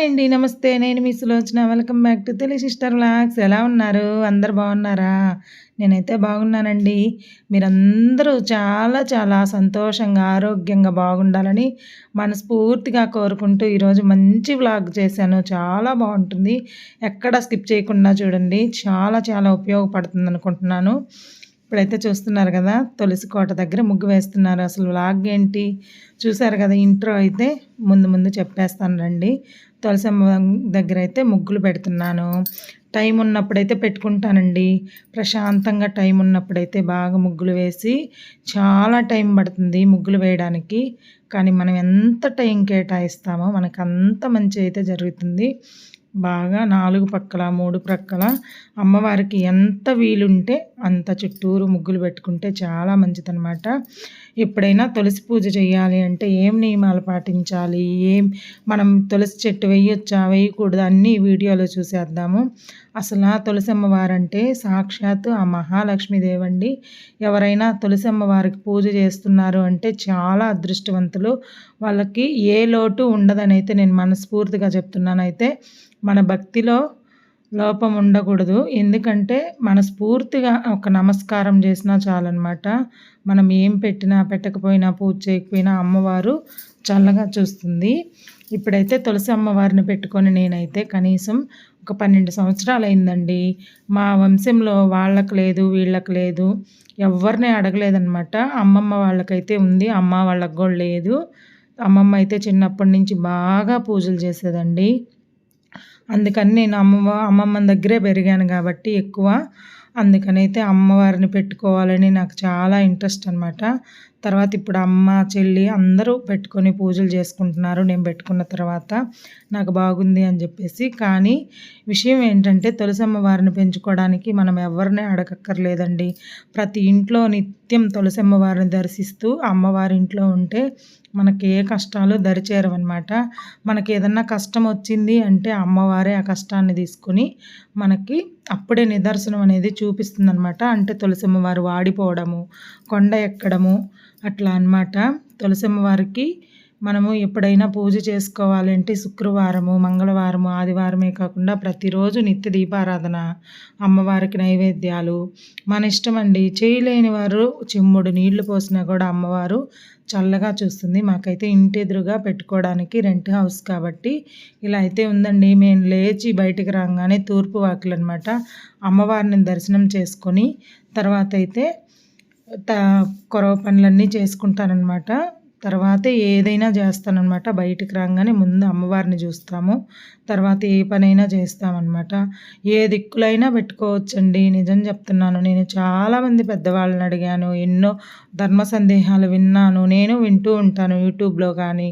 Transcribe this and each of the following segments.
Hi అండి నమస్తే. నేను మీ Sulochana. Welcome back to Telugu sister vlogs ఎలా ఉన్నారు? అందరు బాగున్నారా? నేనైతే బాగున్నానండి. మీరందరూ చాలా చాలా సంతోషంగా ఆరోగ్యంగా బాగుండాలని మనస్ఫూర్తిగా కోరుకుంటూ ఈరోజు మంచి వ్లాగ్ చేశాను. చాలా బాగుంటుంది. ఎక్కడ స్కిప్ చేయకుండా చూడండి. చాలా చాలా ఉపయోగపడుతుంది అనుకుంటున్నాను ఇప్పుడైతే చూస్తున్నారు కదా తులసి కోట దగ్గర ముగ్గు వేస్తున్నారు. అసలు లాగ్ ఏంటి? చూసారు కదా ఇంట్రో అయితే ముందు ముందు చెప్పేస్తాను రండి. తులసమ్మ దగ్గర అయితే ముగ్గులు పెడుతున్నాను. టైం ఉన్నప్పుడైతే పెట్టుకుంటానండి. ప్రశాంతంగా టైం ఉన్నప్పుడైతే బాగా ముగ్గులు వేసి చాలా టైం పడుతుంది ముగ్గులు వేయడానికి. కానీ మనం ఎంత టైం కేటాయిస్తామో మనకు అంత మంచి అయితే జరుగుతుంది. బాగా నాలుగు పక్కల మూడు ప్రక్కల అమ్మవారికి ఎంత వీలుంటే అంత చుట్టూరు ముగ్గులు పెట్టుకుంటే చాలా మంచిదనమాట ఎప్పుడైనా తులసి పూజ చేయాలి అంటే ఏం నియమాలు పాటించాలి? ఏం మనం తులసి చెట్టు వేయొచ్చా? వేయకూడదు? అన్నీ వీడియోలో చూసేద్దాము. అసలు ఆ తులసి వారంటే సాక్షాత్ ఆ అండి ఎవరైనా తులసి అమ్మవారికి పూజ చేస్తున్నారు అంటే చాలా అదృష్టవంతులు. వాళ్ళకి ఏ లోటు ఉండదని అయితే నేను మనస్ఫూర్తిగా చెప్తున్నాను అయితే మన భక్తిలో లోపం ఉండకూడదు. ఎందుకంటే మనస్ఫూర్తిగా ఒక నమస్కారం చేసినా చాలన్నమాట. మనం ఏం పెట్టినా పెట్టకపోయినా పూజ చేయకపోయినా అమ్మవారు చల్లగా చూస్తుంది. ఇప్పుడైతే తులసి అమ్మవారిని పెట్టుకొని నేనైతే కనీసం ఒక పన్నెండు సంవత్సరాలు అయిందండి మా వంశంలో వాళ్ళకు లేదు వీళ్ళకి లేదు. ఎవరిని అడగలేదనమాట అమ్మమ్మ వాళ్ళకైతే ఉంది అమ్మ వాళ్ళకు కూడా లేదు. అమ్మమ్మ అయితే చిన్నప్పటి నుంచి బాగా పూజలు చేసేదండి. అందుకని నేను అమ్మ అమ్మమ్మ దగ్గరే పెరిగాను కాబట్టి ఎక్కువ అందుకనైతే అమ్మవారిని పెట్టుకోవాలని నాకు చాలా ఇంట్రెస్ట్ అనమాట తర్వాత ఇప్పుడు అమ్మ చెల్లి అందరూ పెట్టుకొని పూజలు చేసుకుంటున్నారు. నేను పెట్టుకున్న తర్వాత నాకు బాగుంది అని చెప్పేసి. కానీ విషయం ఏంటంటే తులసి అమ్మవారిని పెంచుకోవడానికి మనం ఎవరిని అడగక్కర్లేదండి. ప్రతి ఇంట్లో నిత్యం తులసి అమ్మవారిని దర్శిస్తూ అమ్మవారి ఇంట్లో ఉంటే మనకి ఏ కష్టాలు దరిచేరవన్నమాట. మనకి ఏదన్నా కష్టం వచ్చింది అంటే అమ్మవారే ఆ కష్టాన్ని తీసుకొని మనకి అప్పుడే నిదర్శనం అనేది చూపిస్తుంది అనమాట అంటే తులసమ్మవారు వాడిపోవడము కొండ ఎక్కడము అట్లా అనమాట తులసమ్మవారికి మనము ఎప్పుడైనా పూజ చేసుకోవాలంటే శుక్రవారము మంగళవారము ఆదివారమే కాకుండా ప్రతిరోజు నిత్య దీపారాధన అమ్మవారికి నైవేద్యాలు. మన ఇష్టం అండి చేయలేని వారు చెమ్ముడు నీళ్ళు పోసినా కూడా అమ్మవారు చల్లగా చూస్తుంది. మాకైతే ఇంటి ఎదురుగా పెట్టుకోవడానికి రెంట్ హౌస్ కాబట్టి ఇలా అయితే ఉందండి. మేము లేచి బయటికి రాగానే తూర్పు వాకిలు అనమాట అమ్మవారిని దర్శనం చేసుకొని తర్వాత అయితే త కొరవ పనులన్నీ చేసుకుంటానమాట తర్వాత ఏదైనా చేస్తానన్నమాట. బయటికి రాగానే ముందు అమ్మవారిని చూస్తాము. తర్వాత ఏ పనైనా చేస్తామన్నమాట. ఏ దిక్కులైనా పెట్టుకోవచ్చండి. నిజం చెప్తున్నాను. నేను చాలామంది పెద్దవాళ్ళని అడిగాను. ఎన్నో ధర్మ సందేహాలు విన్నాను. నేను వింటూ ఉంటాను యూట్యూబ్లో కానీ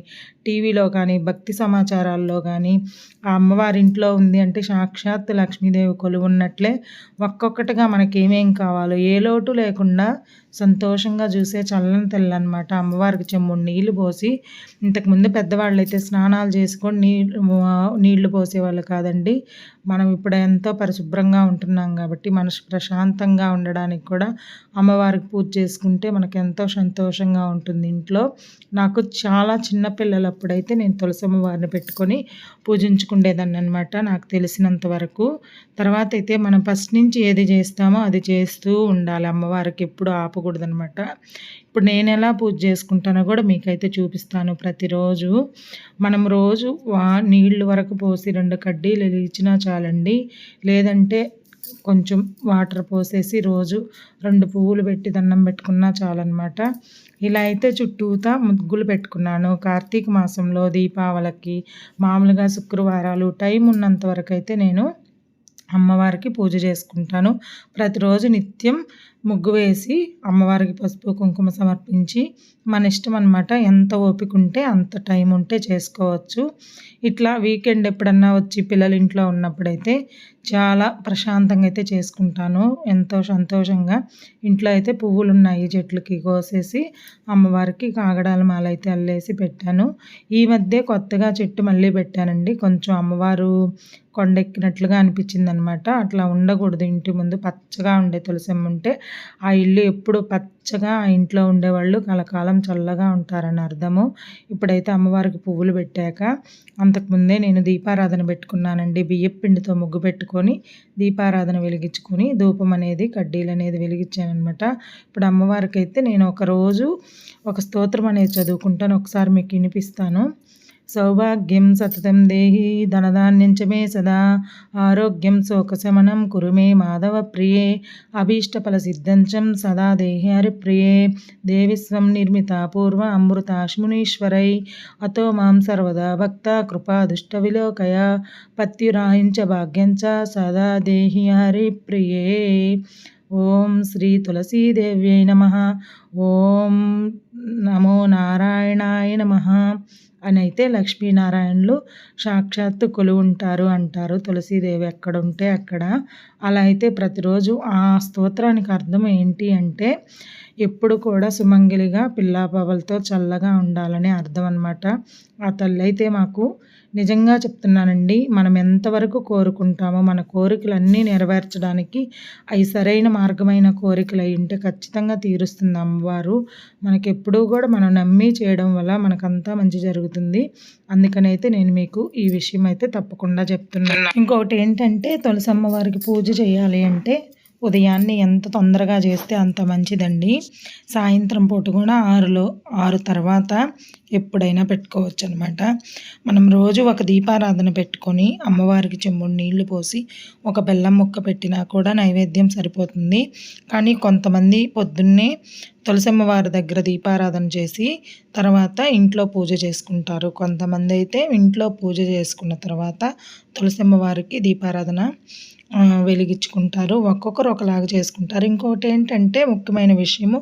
టీవీలో కానీ భక్తి సమాచారాల్లో కానీ ఆ అమ్మవారి ఇంట్లో ఉంది అంటే సాక్షాత్ లక్ష్మీదేవి కొలువున్నట్లే ఒక్కొక్కటిగా మనకి ఏమేం కావాలో ఏ లోటు లేకుండా సంతోషంగా చూసే చల్లని తెల్ల అనమాట అమ్మవారికి చెమ్ముడు నీళ్ళు పోసి ఇంతకుముందు పెద్దవాళ్ళు అయితే స్నానాలు చేసుకొని నీళ్ళు నీళ్ళు పోసేవాళ్ళు కాదండి. మనం ఇప్పుడు ఎంతో పరిశుభ్రంగా ఉంటున్నాం కాబట్టి మనసు ప్రశాంతంగా ఉండడానికి కూడా అమ్మవారికి పూజ చేసుకుంటే మనకు ఎంతో సంతోషంగా ఉంటుంది ఇంట్లో. నాకు చాలా అప్పుడైతే నేను తులసమ్మ వారిని పెట్టుకొని పూజించుకునేదాన్ని అనమాట నాకు తెలిసినంత వరకు. తర్వాత అయితే మనం ఫస్ట్ నుంచి ఏది చేస్తామో అది చేస్తూ ఉండాలి. అమ్మవారికి ఎప్పుడు ఆపకూడదనమాట. ఇప్పుడు నేను ఎలా పూజ చేసుకుంటానో కూడా మీకైతే చూపిస్తాను ప్రతిరోజు. మనం రోజు వా నీళ్ళు వరకు పోసి రెండు కడ్డీలు ఇచ్చినా చాలండి. లేదంటే కొంచెం వాటర్ పోసేసి రోజు రెండు పువ్వులు పెట్టి దండం పెట్టుకున్నా చాలన్నమాట. ఇలా అయితే చుట్టూతా ముగ్గులు పెట్టుకున్నాను. కార్తీక మాసంలో దీపావళికి మామూలుగా శుక్రవారాలు టైం ఉన్నంత వరకు అయితే నేను అమ్మవారికి పూజ చేసుకుంటాను. ప్రతిరోజు నిత్యం ముగ్గు వేసి అమ్మవారికి పసుపు కుంకుమ సమర్పించి మన ఇష్టం అనమాట ఎంత ఓపిక ఉంటే అంత టైం ఉంటే చేసుకోవచ్చు. ఇట్లా వీకెండ్ ఎప్పుడన్నా వచ్చి పిల్లలు ఇంట్లో ఉన్నప్పుడైతే చాలా ప్రశాంతంగా అయితే చేసుకుంటాను. ఎంతో సంతోషంగా. ఇంట్లో అయితే పువ్వులు ఉన్నాయి చెట్లకి కోసేసి అమ్మవారికి కాగడాల మాల అయితే అల్లేసి పెట్టాను. ఈ మధ్య కొత్తగా చెట్టు మళ్ళీ పెట్టానండి. కొంచెం అమ్మవారు కొండెక్కినట్లుగా అనిపించింది అనమాట అట్లా ఉండకూడదు ఇంటి ముందు పచ్చగా ఉండే తులసమ్మ ఉంటే ఆ ఇల్లు ఎప్పుడు పచ్చ పచ్చగా ఆ ఇంట్లో ఉండేవాళ్ళు కలకాలం చల్లగా ఉంటారని అర్థము. ఇప్పుడైతే అమ్మవారికి పువ్వులు పెట్టాక అంతకుముందే నేను దీపారాధన పెట్టుకున్నానండి. బియ్యం పిండితో ముగ్గు పెట్టుకొని దీపారాధన వెలిగించుకొని ధూపం అనేది కడ్డీలు అనేది వెలిగించానమాట ఇప్పుడు అమ్మవారికి అయితే నేను ఒకరోజు ఒక స్తోత్రం అనేది చదువుకుంటాను. ఒకసారి మీకు వినిపిస్తాను. సౌభాగ్యం సతతం దేహి ధనధాన్యం మే సదా. ఆరోగ్యం శోకశమనం కురు మే మాధవ ప్రియే. అభీష్టఫలసిద్ధంచం సదా దేహి హరిప్రియే దేవిస్వం నిర్మిత పూర్వ అమృతాశ్మునీశ్వరై. అతో మాం సర్వదా భక్త కృపా దుష్టవిలోకయ పత్యురాయించ భాగ్యం చ సదా దేహి హరిప్రియే ఓం శ్రీ తులసీదేవ్యై నమ. ఓం నమో నారాయణాయ నమ. అని అయితే లక్ష్మీనారాయణులు సాక్షాత్తు ఉంటారు అంటారు. తులసీదేవి ఎక్కడ ఉంటే అక్కడ. అలా అయితే ప్రతిరోజు ఆ స్తోత్రానికి అర్థం ఏంటి అంటే ఎప్పుడు కూడా సుమంగిలిగా పిల్లాపవలతో చల్లగా ఉండాలని అర్థం అనమాట ఆ తల్లి అయితే మాకు నిజంగా చెప్తున్నానండి మనం ఎంతవరకు కోరుకుంటామో మన కోరికలన్నీ నెరవేర్చడానికి అవి సరైన మార్గమైన కోరికలు అయి ఉంటే ఖచ్చితంగా తీరుస్తుంది అమ్మవారు. మనకెప్పుడూ కూడా మనం నమ్మి చేయడం వల్ల మనకంతా మంచి జరుగుతుంది. అందుకనైతే నేను మీకు ఈ విషయం అయితే తప్పకుండా చెప్తున్నాను. ఇంకొకటి ఏంటంటే తులసమ్మ వారికి పూజ చేయాలి అంటే ఉదయాన్నే ఎంత తొందరగా చేస్తే అంత మంచిదండి. సాయంత్రం పూట కూడా ఆరులో ఆరు తర్వాత ఎప్పుడైనా పెట్టుకోవచ్చు అనమాట మనం రోజు ఒక దీపారాధన పెట్టుకొని అమ్మవారికి చెంబుడు నీళ్ళు పోసి ఒక బెల్లం ముక్క పెట్టినా కూడా నైవేద్యం సరిపోతుంది. కానీ కొంతమంది పొద్దున్నే తులసమ్మవారి దగ్గర దీపారాధన చేసి తర్వాత ఇంట్లో పూజ చేసుకుంటారు. కొంతమంది అయితే ఇంట్లో పూజ చేసుకున్న తర్వాత తులసమ్మవారికి దీపారాధన వెలిగించుకుంటారు. ఒక్కొక్కరు ఒకలాగా చేసుకుంటారు. ఇంకొకటి ఏంటంటే ముఖ్యమైన విషయము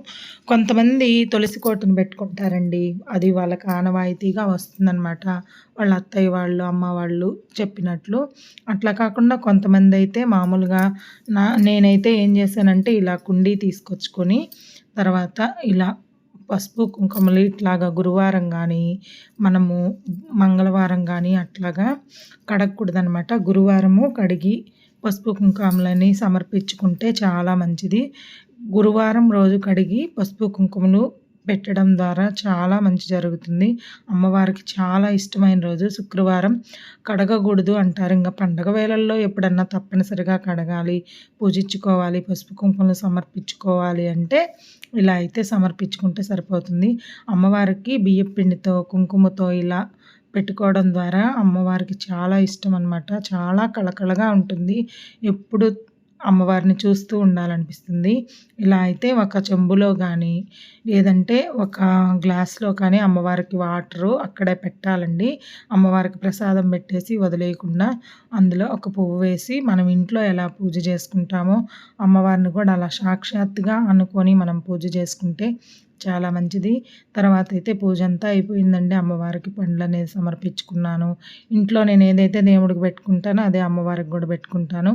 కొంతమంది తులసి కోటను పెట్టుకుంటారండి. అది వాళ్ళకి ఆనవాయితీగా వస్తుందన్నమాట. వాళ్ళ అత్తయ్య వాళ్ళు అమ్మ వాళ్ళు చెప్పినట్లు. అట్లా కాకుండా కొంతమంది అయితే మామూలుగా నా నేనైతే ఏం చేశానంటే ఇలా కుండీ తీసుకొచ్చుకొని తర్వాత ఇలా పసుపు కుంకుమలు ఇట్లాగా గురువారం కానీ మనము మంగళవారం కానీ అట్లాగా కడగకూడదనమాట గురువారము కడిగి పసుపు కుంకుమలని సమర్పించుకుంటే చాలా మంచిది. గురువారం రోజు కడిగి పసుపు కుంకుమలు పెట్టడం ద్వారా చాలా మంచి జరుగుతుంది. అమ్మవారికి చాలా ఇష్టమైన రోజు శుక్రవారం. కడగకూడదు అంటారు. ఇంకా పండగ వేళల్లో ఎప్పుడన్నా తప్పనిసరిగా కడగాలి. పూజించుకోవాలి. పసుపు కుంకుమలు సమర్పించుకోవాలి అంటే ఇలా అయితే సమర్పించుకుంటే సరిపోతుంది. అమ్మవారికి బియ్యపిండితో కుంకుమతో ఇలా పెట్టుకోవడం ద్వారా అమ్మవారికి చాలా ఇష్టం అనమాట చాలా కళకళగా ఉంటుంది. ఎప్పుడు అమ్మవారిని చూస్తూ ఉండాలనిపిస్తుంది. ఇలా అయితే ఒక చెంబులో కానీ లేదంటే ఒక గ్లాస్లో కానీ అమ్మవారికి వాటరు అక్కడే పెట్టాలండి. అమ్మవారికి ప్రసాదం పెట్టేసి వదిలేయకుండా అందులో ఒక పువ్వు వేసి మనం ఇంట్లో ఎలా పూజ చేసుకుంటామో అమ్మవారిని కూడా అలా సాక్షాత్తుగా అనుకొని మనం పూజ చేసుకుంటే చాలా మంచిది. తర్వాత అయితే పూజ అంతా అయిపోయిందండి. అమ్మవారికి పండ్లు అనేది సమర్పించుకున్నాను. ఇంట్లో నేను ఏదైతే దేవుడికి పెట్టుకుంటానో అదే అమ్మవారికి కూడా పెట్టుకుంటాను.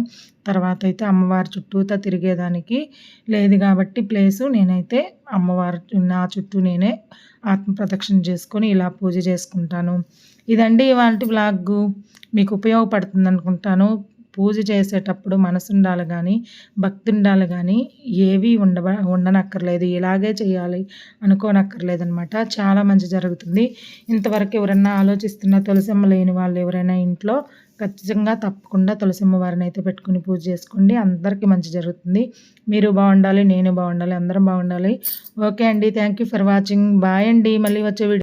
తర్వాత అయితే అమ్మవారి చుట్టూతా తిరిగేదానికి లేదు కాబట్టి ప్లేసు నేనైతే అమ్మవారి నా చుట్టూ నేనే ఆత్మ ప్రదక్షిణ చేసుకొని ఇలా పూజ చేసుకుంటాను. ఇదండి ఇవాళ వ్లాగ్ మీకు ఉపయోగపడుతుంది అనుకుంటాను పూజ చేసేటప్పుడు మనసు ఉండాలి కానీ భక్తి ఉండాలి కానీ ఏవి ఉండ ఉండనక్కర్లేదు. ఇలాగే చేయాలి అనుకోనక్కర్లేదు అనమాట చాలా మంచి జరుగుతుంది. ఇంతవరకు ఎవరన్నా ఆలోచిస్తున్న తులసమ్మ లేని వాళ్ళు ఎవరైనా ఇంట్లో ఖచ్చితంగా తప్పకుండా తులసిమ్మ వారిని అయితే పెట్టుకుని పూజ చేసుకోండి. అందరికీ మంచి జరుగుతుంది. మీరు బాగుండాలి నేను బాగుండాలి అందరం బాగుండాలి. ఓకే అండి. Thank you for watching. Bye అండి. మళ్ళీ వచ్చే వీడియో